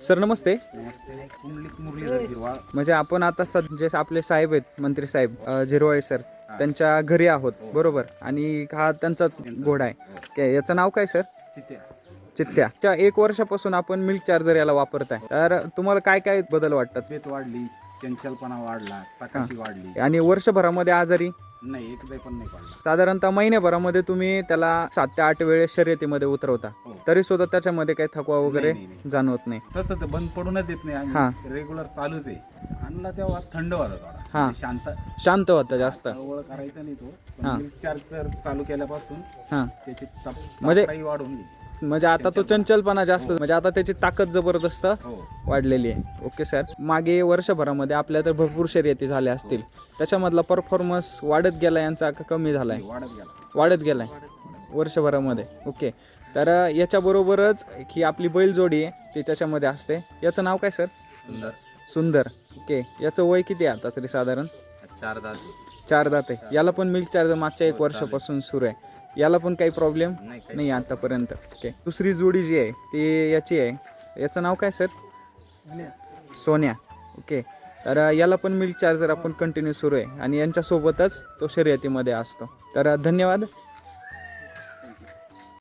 Sir नमस्ते. म्हणजे आपण आता जे आपले साहेब आहेत मंत्री साहेब झिरवाळे सर त्यांच्या घरी आहोत बरोबर? आणि हा त्यांचाच घोडा आहे. याचं नाव काय सर? चित्त्या एक वर्षापासून आपण मिल्क चार्जर याला वापरताय. तर तुम्हाला काय काय बदल वाटतात? वाढली चंचलपणा वाढला वाढली. आणि वर्षभरामध्ये आजारी? नाही एकदा पण नाही पडला साधारणतः महिन्याभरामध्ये तुम्ही त्याला सात ते आठ वेळेस शर्यतीमध्ये उतरवता. हो. तरी सुद्धा त्याच्यामध्ये काही थकवा वगैरे नाही, नाही, जाणवत नाही. तसं तर बंद पडूनच देत नाही हा. आम्ही रेग्युलर चालूच आहे. आणला तेव्हा थंड थोडा हा. म्हणजे शांत. शांत होतं जास्त. चळवळ करायचा नाही तो. हा. पण चार्जर चालू केल्यापासून हां. त्याची तप- म्हणजे- तापडाई वाढून गेली. म्हणजे आता तो चंचलपणा जास्त म्हणजे आता त्याची ताकद जबरदस्त हो. वाढलेली आहे. Okay sir. मागे वर्षभरामध्ये आपल्या तर भरपूर शर्यती झाल्या असतील. त्याच्यामधला परफॉर्मन्स वाढत गेला यांचा का कमी झालाय? वाढत गेला वाढत गेलाय. वर्षभरामध्ये. ओके. तर याच्याबरोबरच ही आपली बैलजोडी आहे ती त्याच्यामध्ये असते. याचं नाव काय सर? सुंदर. सुंदर. ओके. याचं वय किती आहे आता तरी साधारण? चार दात. चार दात आहे. याला पण मिल्क चार्जर मागच्या एक वर्षापासून सुरू आहे. याला पण काही प्रॉब्लेम नाही आतापर्यंत. ओके दुसरी जोडी जी आहे ती याची आहे. याचं नाव काय सर? सोन्या. ओके तर याला पण मिल्क चार्जर आपण कंटिन्यू सुरू आहे. आणि यांच्यासोबतच तो शर्यतीमध्ये असतो. तर धन्यवाद.